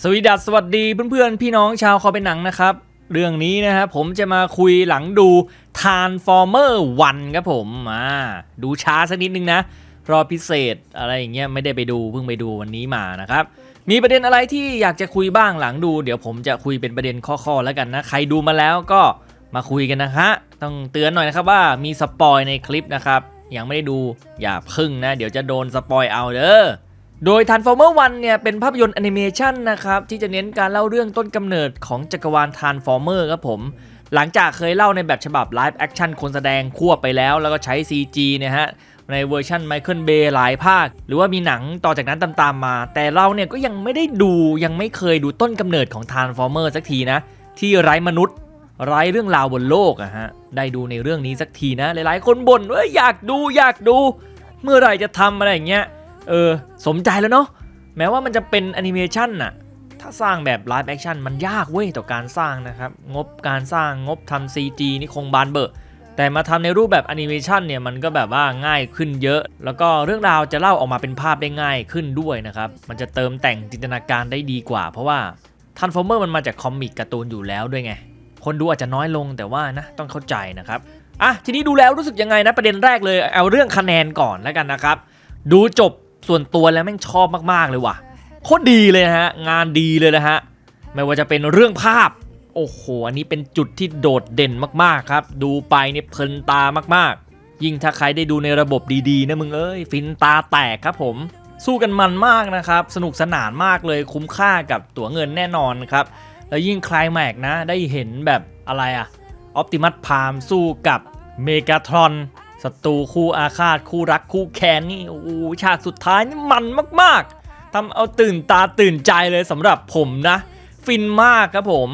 สวีดัสสวัสดีเพื่อนๆ พี่น้องชาวคอเป็นหนังนะครับ เรื่องนี้นะครับผมจะมาคุยหลังดู Transformer 1 ครับผมมาดูช้าสักนิดนึงนะ รอพิเศษอะไรอย่างเงี้ยไม่ได้ไปดูเพิ่งไปดูวันนี้มานะครับ มีประเด็นอะไรที่อยากจะคุยบ้างหลังดู เดี๋ยวผมจะคุยเป็นประเด็นข้อๆแล้วกันนะ ใครดูมาแล้วก็มาคุยกันนะฮะต้องเตือนหน่อยนะครับว่ามีสปอยในคลิปนะครับยังไม่ได้ดูอย่าพึ่งนะ เดี๋ยวจะโดนสปอยเอาเด้อ โดย Transformer 1เนี่ยเป็นภาพยนตร์แอนิเมชันนะครับที่จะเน้นการเล่าเรื่องต้นกำเนิดของจักรวาล Transformer ครับผม หลังจากเคยเล่าในแบบฉบับไลฟ์แอคชั่นคนแสดงควบไปแล้ว แล้วก็ใช้ CG เนี่ยฮะในเวอร์ชันไมเคิลเบย์หลายภาค หรือว่ามีหนังต่อจากนั้นตามๆมา แต่เราเนี่ยก็ยังไม่ได้ดูยังไม่เคยดูต้นกำเนิดของ Transformer สักทีนะ ที่ไร้มนุษย์ไร้เรื่องราวบนโลกอะฮะได้ดูในเรื่องนี้สักทีนะ หลายๆ คนบ่นว่าอยากดูอยากดู เมื่อไหร่จะทำอะไรอย่างเงี้ย เออ สมใจแล้วเนาะแม้ว่ามันจะเป็นแอนิเมชันน่ะถ้าสร้างแบบไลฟ์แอคชั่นมันยากเว้ยต่อการสร้างนะครับ งบการสร้างงบทำ CG นี่คงบานเบอร์แต่มาทำในรูปแบบแอนิเมชันเนี่ยมันก็แบบว่าง่ายขึ้นเยอะ แล้วก็เรื่องราวจะเล่าออกมาเป็นภาพได้ง่ายขึ้นด้วยนะครับ มันจะเติมแต่งจินตนาการได้ดีกว่า เพราะว่าทันฟอร์เมอร์มันมาจากคอมิกการ์ตูนอยู่แล้วด้วยไง คนดูอาจจะน้อยลงแต่ว่านะต้องเข้าใจนะครับ อะทีนี้ดูแล้วรู้สึกยังไงนะประเด็นแรกเลย เอาเรื่องคะแนนก่อนแล้วกันนะครับ ดูจบ ส่วนตัวแล้วแม่งชอบมากๆเลยว่ะโคตรดีเลยนะฮะงานดีเลยนะฮะไม่ว่าจะเป็นเรื่องภาพโอ้โหอันนี้เป็นจุดที่โดดเด่นมากๆครับ ดูไปเนี่ยเพลินตามากๆ ยิ่งถ้าใครได้ดูในระบบดีๆนะมึงเอ้ยฟินตาแตกครับผม สู้กันมันมากนะครับ สนุกสนานมากเลยคุ้มค่ากับตั๋วเงินแน่นอนครับ แล้วยิ่งคลายแม็กนะได้เห็นแบบอะไรอะออปติมัสพามสู้กับเมกาทรอน ศัตรูคู่อาฆาตคู่รักคู่แค้นนี่โอ้ฉากสุดท้ายนี่มันมากๆทำเอาตื่นตาตื่นใจเลยสำหรับผมนะ ฟินมากครับผม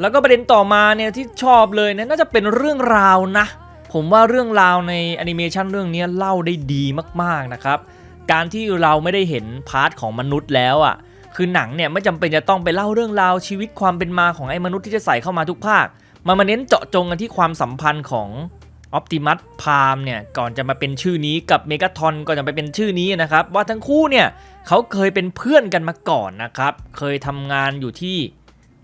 แล้วก็ประเด็นต่อมาเนี่ยที่ชอบเลยเนี่ยน่าจะเป็นเรื่องราวนะ ผมว่าเรื่องราวในแอนิเมชันเรื่องนี้เล่าได้ดีมากๆนะครับ การที่เราไม่ได้เห็นพาร์ทของมนุษย์แล้วอะ่ะคือหนังเนี่ยไม่จำเป็นจะต้องไปเล่าเรื่องราวชีวิตความเป็นมาของไอ้มนุษย์ที่จะใส่เข้ามาทุกภาค มันมาเน้นเจาะจงกันที่ความสัมพันธ์ของ ออ t ติมัสพามเนี่ยก่อนจะมาเป็นชื่อนี้กับเมกาทอนก่อนจะไปเป็นชื่อนี้นะครับ ว่าทั้งคู่เนี่ยเขาเคยเป็นเพื่อนกันมาก่อนนะครับ เคยทำงานอยู่ที่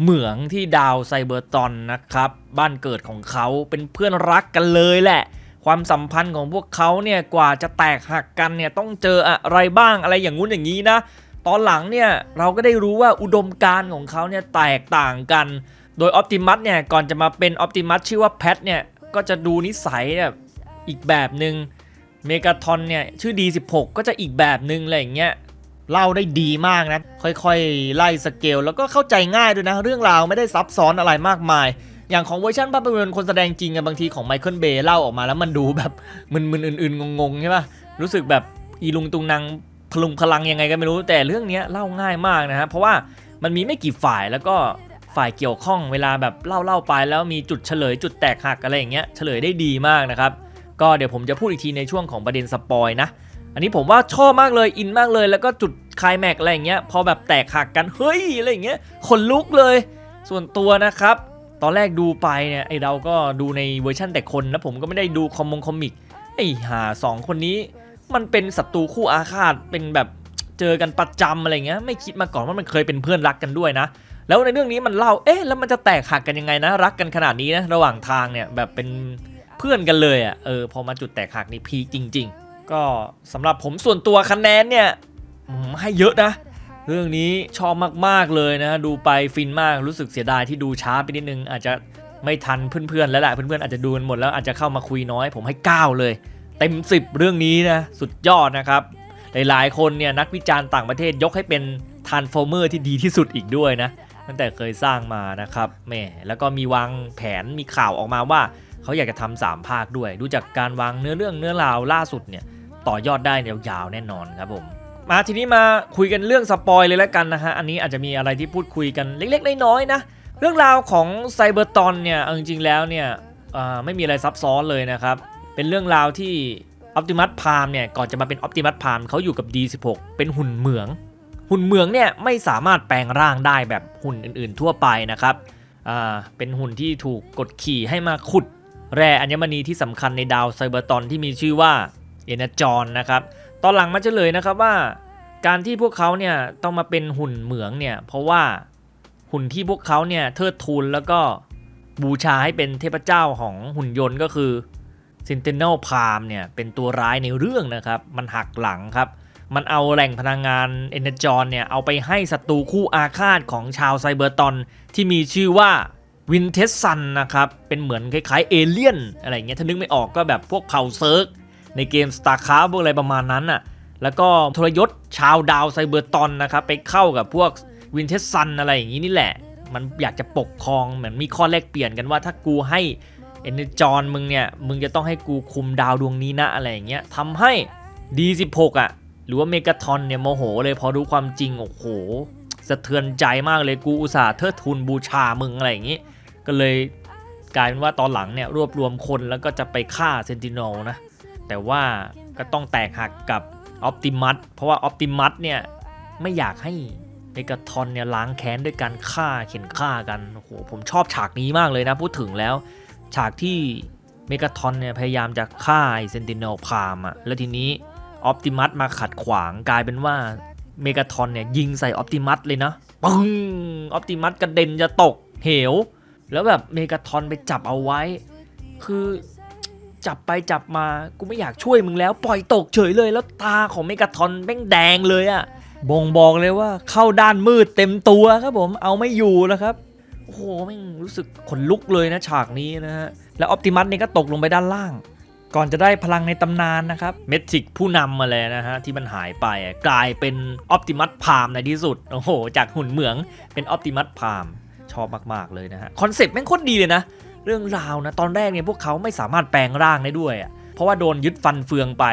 เหมืองที่ดาวไซเบอร์ตอนนะครับ บ้านเกิดของเขาเป็นเพื่อนรักกันเลยแหละ ความสัมพันธ์ของพวกเขาเนี่ยกว่าจะแตกหักกันเนี่ยต้องเจออะไรบ้างอะไรอย่างงู้นอย่างนี้นะ ตอนหลังเนี่ยเราก็ได้รู้ว่าอุดมการณ์ของเขาเนี่ยแตกต่างกัน โดยออ t ติมัสเนี่ยก่อนจะมาเป็นออ t ติมัสชื่อว่าแพทเนี่ย ก็จะดูนิสัยแบบอีกแบบหนึ่งเมกาทอนเนี่ยชื่อ D16 ก็จะอีกแบบหนึ่งอะไรอย่างเงี้ยเล่าได้ดีมากนะ ค่อยๆ ไล่สเกล แล้วก็เข้าใจง่ายด้วยนะ เรื่องราวไม่ได้ซับซ้อนอะไรมากมาย อย่างของเวอร์ชันภาพยนตร์คนแสดงจริงอะบางทีของไมเคิลเบย์เล่าออกมาแล้วมันดูแบบมึนๆอื่นๆงงๆใช่ปะรู้สึกแบบอีลุงตุงนางพลุงพลังยังไงก็ไม่รู้แต่เรื่องเนี้ยเล่าง่ายมากนะฮะเพราะว่ามันมีไม่กี่ฝ่ายแล้วก็ ฝ่ายเกี่ยวข้องเวลาแบบเล่าเล่าไปแล้วมีจุดเฉลยจุดแตกหักอะไรอย่างเงี้ยเฉลยได้ดีมากนะครับ ก็เดี๋ยวผมจะพูดอีกทีในช่วงของประเด็นสปอยนะ อันนี้ผมว่าชอบมากเลยอินมากเลยแล้วก็จุดคลายแม็กอะไรอย่างเงี้ยพอแบบแตกหักกันเฮ้ยอะไรอย่างเงี้ยขนลุกเลย ส่วนตัวนะครับตอนแรกดูไปเนี่ยไอเราก็ดูในเวอร์ชั่นแต่คนนะผมก็ไม่ได้ดูคอมมงคอมิกไอหาสองคนนี้มันเป็นศัตรูคู่อาฆาตเป็นแบบเจอกันประจำอะไรเงี้ยไม่คิดมาก่อนว่ามันเคยเป็นเพื่อนรักกันด้วยนะ แล้วในเรื่องนี้มันเล่า เอ๊ะ แล้วมันจะแตกหักกันยังไงนะ รักกันขนาดนี้นะ ระหว่างทางเนี่ย แบบเป็นเพื่อนกันเลยอะ่ะ เออ พอมาจุดแตกหักนี่พีคจริง ๆ ก็สำหรับผมส่วนตัวคะแนนเนี่ยให้เยอะนะ เรื่องนี้ชอบมากๆเลยนะ ดูไปฟินมาก รู้สึกเสียดายที่ดูช้าไปนิดนึง อาจจะไม่ทันเพื่อนๆ แล้วแหละ เพื่อนๆ อาจจะดูกันหมดแล้ว อาจจะเข้ามาคุยน้อย ผมให้ 9 เลย เต็ม 10 เรื่องนี้นะ สุดยอดนะครับ หลายๆ คนเนี่ยนักวิจารณ์ต่างประเทศยกให้เป็นทานฟเมอร์ที่ดีที่สุดอีกด้วยนะ ตั้งแต่เคยสร้างมานะครับแหม่แล้วก็มีวางแผนมีข่าวออกมาว่า เขาอยากจะทำสามภาคด้วย ดูจากการวางเนื้อเรื่องเนื้อราวล่าสุดเนี่ยต่อยอดได้ยาวๆแน่นอนครับผมมาทีนี้มาคุยกันเรื่องสปอยเลยแล้วกันนะฮะอันนี้อาจจะมีอะไรที่พูดคุยกันเล็กๆน้อยๆนะเรื่องราวของไซเบอร์ตอนเนี่ยเอาจริงๆแล้วเนี่ยไม่มีอะไรซับซ้อนเลยนะครับเป็นเรื่องราวที่ออ t ติมัสพามเนี่ยก่อนจะมาเป็นออ t ติมัสพามเขาอยู่กับ D16 เป็นหุ่นเหมือง หุ่นเหมืองเนี่ยไม่สามารถแปลงร่างได้แบบหุ่นอื่นๆทั่วไปนะครับอ่าเป็นหุ่นที่ถูกกดขี่ให้มาขุด แร่อัญมณีที่สำคัญในดาวไซเบอร์ตอนที่มีชื่อว่าเอเนจอนนะครับ ตอนหลังมาเฉลยนะครับว่า การที่พวกเขาเนี่ยต้องมาเป็นหุ่นเหมืองเนี่ยเพราะว่าหุ่นที่พวกเขาเนี่ยเทิดทูนแล้วก็บูชาให้เป็นเทพเจ้าของหุ่นยนต์ก็คือ Sentinel Prime เนี่ยเป็นตัวร้ายในเรื่องนะครับ มันหักหลังครับ มันเอาแหล่งพลังงาน Energon เนี่ยเอาไปให้ศัตรูคู่อาฆาตของชาวไซเบอร์ตอน ที่มีชื่อว่าวินเทสซันนะครับ เป็นเหมือนคล้ายๆเอเลี่ยนอะไรเงี้ยถ้านึกไม่ออกก็แบบพวกเผ่าเซิร์ก ในเกม StarCraft พวกอะไรประมาณนั้นน่ะแล้วก็ทรยศชาวดาวไซเบอร์ตอนนะครับ ไปเข้ากับพวกวินเทสซันอะไรอย่างนี้นี่แหละ มันอยากจะปกครองเหมือนมีข้อแลกเปลี่ยนกันว่าถ้ากูให้เอเนจอนมึงเนี่ย มึงจะต้องให้กูคุมดาวดวงนี้นะอะไรอย่างเงี้ยทำให้ D16 อะ หรือว่าเมกาทอนเนี่ยโมโหเลยพอรู้ความจริงโอ้โหสะเทือนใจมากเลยกูอุตส่าห์เทิดทูนบูชามึงอะไรอย่างงี้ก็เลยกลายเป็นว่าตอนหลังเนี่ยรวบรวมคนแล้วก็จะไปฆ่าเซนติโนนะแต่ว่าก็ต้องแตกหักกับออ t ติมัสเพราะว่าออ t ติมัสเนี่ยไม่อยากให้เมกาทอนเนี่ยล้างแค้นด้วยการฆ่าเข็นฆ่ากันโอ้โหผมชอบฉากนี้มากเลยนะพูดถึงแล้ว ฉากที่เมกาทอนเนี่ยพยายามจะฆ่าเซนติเนพามอะแล้วทีนี้ ออ t ติมัสมาขัดขวางกลายเป็นว่าเมกาทอนเนี่ยยิงใส่ออ t ติมัสเลยนะปึ้งออ t ติมัสกระเด็นจะตกเหว แล้วแบบเมกาทอนไปจับเอาไว้ คือจับไปจับมากูไม่อยากช่วยมึงแล้ว ปล่อยตกเฉยเลยแล้วตาของเมกาทอนแม่งแดงเลยอะบ่งบอกเลยว่าเข้าด้านมืดเต็มตัวครับผมเอาไม่อยู่แล้วครับโอ้โหแม่งรู้สึกขนลุกเลยนะฉากนี้นะฮะแล้วออ t ติมัสเนี่ยก็ตกลงไปด้านล่าง ก่อนจะได้พลังในตำนานนะครับ เมทิกผู้นำมาเลยนะฮะ ที่มันหายไปกลายเป็นออ t ติมัสพามในที่สุด โอ้โห จากหุ่นเหมืองเป็นออ t ติมัสพามชอบมาก ๆ เลยนะฮะ คอนเซ็ปต์แม่งโคตรดีเลยนะ เรื่องราวนะ ตอนแรกเนี่ยพวกเขาไม่สามารถแปลงร่างได้ด้วยอะเพราะว่าโดนยึดฟันเฟืองไป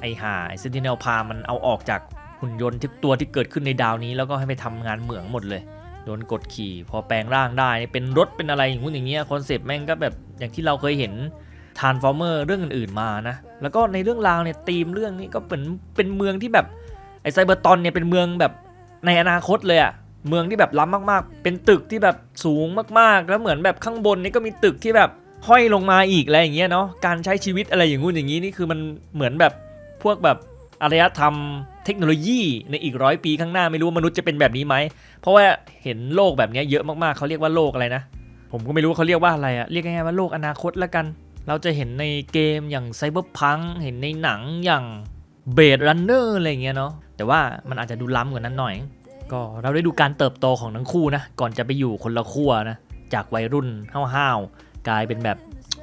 ไอ้ห่าไอเซนติเนลพามันเอาออกจากหุ่นยนต์ทุกตัวที่เกิดขึ้นในดาวนี้ แล้วก็ให้ไปทำงานเหมืองหมดเลยโดนกดขี่พอแปลงร่างได้เป็นรถเป็นอะไรอย่างงู้นอย่างเงี้ยคอนเซปต์แม่งก็แบบอย่างที่เราเคยเห็น ทานฟอร์เมอร์เรื่องอื่นๆมานะ แล้วก็ในเรื่องราวเนี่ยธีมเรื่องนี้ก็เป็นเป็นเมืองที่แบบไอไซเบอร์ตอนเนี่ยเป็นเมืองแบบในอนาคตเลยอะเมืองที่แบบล้ำมากๆ เป็นตึกที่แบบสูงมากๆ แล้วเหมือนแบบข้างบนนี่ก็มีตึกที่แบบห้อยลงมาอีกอะไรอย่างเงี้ยเนาะ การใช้ชีวิตอะไรอย่างงู้นอย่างงี้นี่คือมันเหมือนแบบพวกแบบอารยธรรมเทคโนโลยีในอีกร้อยปีข้างหน้าไม่รู้มนุษย์จะเป็นแบบนี้ไหม เพราะว่าเห็นโลกแบบเนี้ยเยอะมากๆเขาเรียกว่าโลกอะไรนะ ผมก็ไม่รู้ว่าเขาเรียกว่าอะไรอะเรียกง่ายๆว่าโลกอนาคตละกัน เราจะเห็นในเกมอย่างไซเบอร์พังเห็นในหนังอย่างเบดรันเนอร์อะไรเงี้ยเนาะแต่ว่ามันอาจจะดูล้ำกว่านั้นหน่อย ก็เราได้ดูการเติบโตของทั้งคู่นะ ก่อนจะไปอยู่คนละขั้วนะ จากวัยรุ่นห้าวๆ กลายเป็นแบบ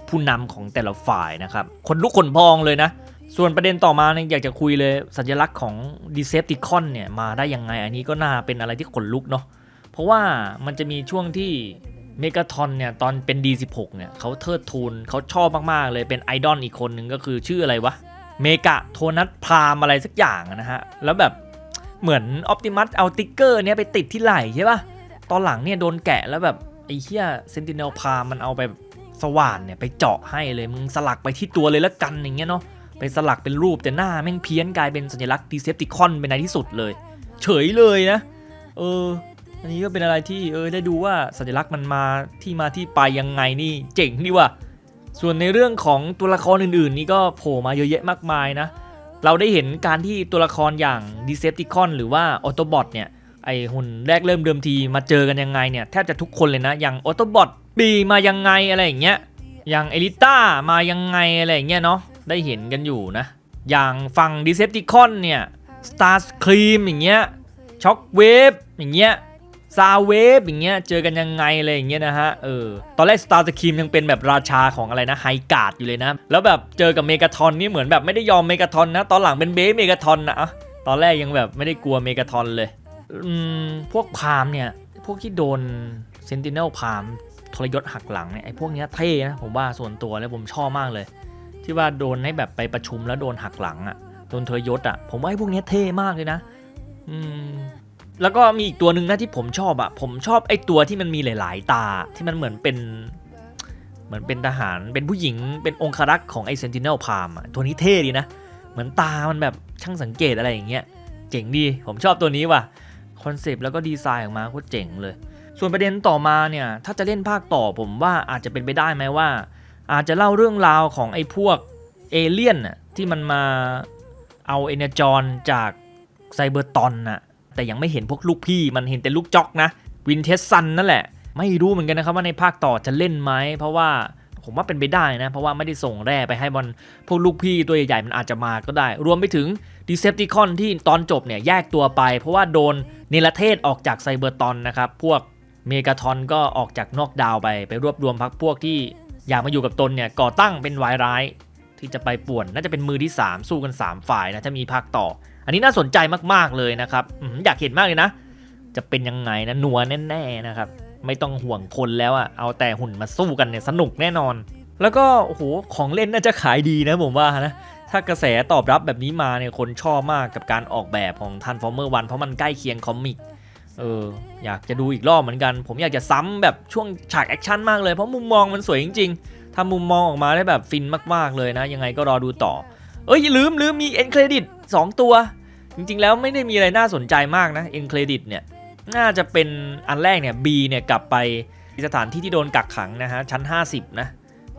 ผู้นำของแต่ละฝ่ายนะครับ คนลุกขนพองเลยนะ ส่วนประเด็นต่อมาเนี่ยอยากจะคุยเลย สัญลักษณ์ของ Decepticon เนี่ยมาได้ยังไง อันนี้ก็น่าเป็นอะไรที่ขนลุกเนาะเพราะว่ามันจะมีช่วงที่ เมกาทอนเนี่ยตอนเป็น D16 เนี่ยเขาเทิดทูนเขาชอบมากๆ เลยเป็นไอดอลอีกคนหนึ่งก็คือชื่ออะไรวะ เมกะโทนัสพรามอะไรสักอย่างนะฮะ แล้วแบบเหมือนออ t ติมัสเอาติ๊กเกอร์เนี้ยไปติดที่ไหล่ใช่ปะตอนหลังเนี่ยโดนแกะแล้วแบบไอ้เหี้ยเซนติเนลพามันเอาไปสว่านเนี่ยไปเจาะให้เลยมึงสลักไปที่ตัวเลยละกันอย่างเงี้ยเนาะไปสลักเป็นรูปแต่หน้าแม่งเพี้ยนกลายเป็นสัญลักษณ์ดีเซปติคอนเป็นในที่สุดเลย เฉยเลยนะ เออ อันนี้ก็เป็นอะไรที่เออได้ดูว่าสัญลักษณ์มันมาที่มาที่ไปยังไงนี่เจ๋งดีว่ะส่วนในเรื่องของตัวละครอื่นๆ นี่ก็โผล่มาเยอะแยะมากมายนะ เราได้เห็นการที่ตัวละครอย่าง Decepticon หรือว่า Autobot เนี่ยไอหุ่นแรกเริ่มเดิมทีมาเจอกันยังไงเนี่ยแทบจะทุกคนเลยนะ อย่าง Autobot ปีมายังไงอะไรอย่างเงี้ยอย่างเอลิต้ามายังไงอะไรอย่างเงี้ยเนาะได้เห็นกันอยู่นะ อย่างฝั่ง Decepticon เนี่ย Starscream อย่างเงี้ย Shockwave อย่างเงี้ย ซาเวฟอย่างเงี้ยเจอกันยังไงอะไรอย่างเงี้ยนะฮะเออตอนแรกสตาร์สคีมยังเป็นแบบราชาของอะไรนะไฮการ์ดอยู่เลยนะ แล้วแบบเจอกับเมกาทอนนี่เหมือนแบบไม่ได้ยอมเมกาทอนนะ ตอนหลังเป็นเบสเมกาทอนนะอะตอนแรกยังแบบไม่ได้กลัวเมกาทอนเลยอืมพวกพามเนี่ย พวกที่โดนเซนติเนลพามทรยศหักหลังเนี่ยไอ้พวกเนี้ยเท่นะผมว่าส่วนตัวแล้วผมชอบมากเลย ที่ว่าโดนให้แบบไปประชุมแล้วโดนหักหลังอะ่ะโดนทรยศอะ่ะผมว่าไอ้พวกเนี้ยเท่มากเลยนะ อืม แล้วก็มีอีกตัวหนึ่งนะที่ผมชอบอะผมชอบไอ้ตัวที่มันมีหลาย ๆ ตาที่มันเหมือนเป็นเหมือนเป็นทหารเป็นผู้หญิงเป็นองครักษ์ของไอเซนติเนลพามอะตัวนี้เท่ดีนะ เหมือนตามันแบบช่างสังเกตอะไรอย่างเงี้ยเจ๋งดี ผมชอบตัวนี้ว่ะคอนเซปต์แล้วก็ดีไซน์ออกมาโคตรเจ๋งเลย ส่วนประเด็นต่อมาเนี่ยถ้าจะเล่นภาคต่อผมว่าอาจจะเป็นไปได้ไหมว่า อาจจะเล่าเรื่องราวของไอ้พวกเอเลี่ยนน่ะที่มันมาเอาเอเนจอนจากไซเบอร์ตอนน่ะ แต่ยังไม่เห็นพวกลูกพี่มันเห็นแต่ลูกจ็อกนะวินเทสซันนั่นแหละ ไม่รู้เหมือนกันนะครับว่าในภาคต่อจะเล่นไหมเพราะว่าผมว่าเป็นไปได้นะ เพราะว่าไม่ได้ส่งแร่ไปให้บอลพวกลูกพี่ตัวใหญ่ๆมันอาจจะมาก็ได้ รวมไปถึงดีเซปติคอนที่ตอนจบเนี่ยแยกตัวไป เพราะว่าโดนเนรเทศออกจากไซเบอร์ตอนนะครับ พวกเมกาทอนก็ออกจากนอกดาวไป ไปรวบรวมพักพวกที่อยากมาอยู่กับตนเนี่ยก่อตั้งเป็นวายร้าย ที่จะไปป่วนน่าจะเป็นมือที่ 3 สู้กัน 3 ฝ่ายนะถ้ามีภาคต่อ อันนี้น่าสนใจมากๆเลยนะครับอยากเห็นมากเลยนะ จะเป็นยังไงนะนัวแน่ๆนะครับ ไม่ต้องห่วงคนแล้วอะเอาแต่หุ่นมาสู้กันเนี่ยสนุกแน่นอน แล้วก็โอ้โหของเล่นน่าจะขายดีนะผมว่านะถ้ากระแสตอบรับแบบนี้มาเนี่ยคนชอบมากกับการออกแบบของ Transformer 1 เพราะมันใกล้เคียงคอมิกเอออยากจะดูอีกรอบเหมือนกัน ผมอยากจะซ้ำแบบช่วงฉากแอคชั่นมากเลยเพราะมุมมองมันสวยจริงๆทำมุมมองออกมาได้แบบฟินมากๆเลยนะ ยังไงก็รอดูต่อ เอ้ยลืมลืมมีเอ็นเครดิต2ตัว จริงๆ แล้วไม่ได้มีอะไรน่าสนใจมากนะเอ็นเครดิตเนี่ยน่าจะเป็นอันแรกเนี่ย B เนี่ยกลับไปสถานที่ที่โดนกักขังนะฮะชั้น 50 นะ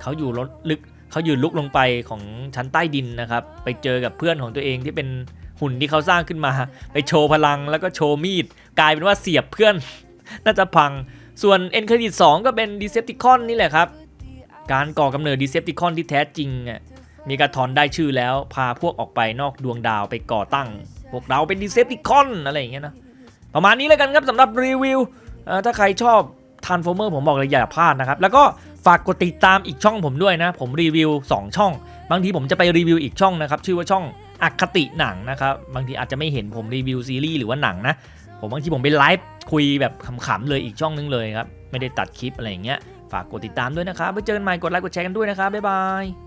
เขาอยู่ลดลึกเขาอยู่ลุกลงไปของชั้นใต้ดินนะครับ ไปเจอกับเพื่อนของตัวเองที่เป็นหุ่นที่เขาสร้างขึ้นมา ไปโชว์พลังแล้วก็โชว์มีด กลายเป็นว่าเสียบเพื่อน น่าจะพังส่วนเอ็นเครดิต2ก็เป็นดีเซปติคอนนี่แหละครับ การก่อกำเนิดดีเซปติคอนที่แท้จริงอะมีกาทอนได้ชื่อแล้วพาพวกออกไปนอกดวงดาวไปก่อตั้ง พวกเราเป็นดีเซปติคอนอะไรอย่างเงี้ยนะประมาณนี้แล้วกันครับสำหรับรีวิวถ้าใครชอบท r น s f o r m e r ผมบอกเลยอย่าพลาดนะครับ แล้วก็ฝากกดติดตามอีกช่องผมด้วยนะ ผมรีวิว 2 ช่อง บางทีผมจะไปรีวิวอีกช่องนะครับ ชื่อว่าช่องอคติหนังนะครับ บางทีอาจจะไม่เห็นผมรีวิวซีรีส์หรือว่าหนังนะ ผมบางทีผมไปไลฟ์คุยแบบขำๆเลยอีกช่องนึงเลยครับ ไม่ได้ตัดคลิปอะไรอย่างเงี้ย ฝากกดติดตามด้วยนะครับไว้เจอกันใหม่กดไลค์กดแชร์กันด้วยนะครับบ๊ายบาย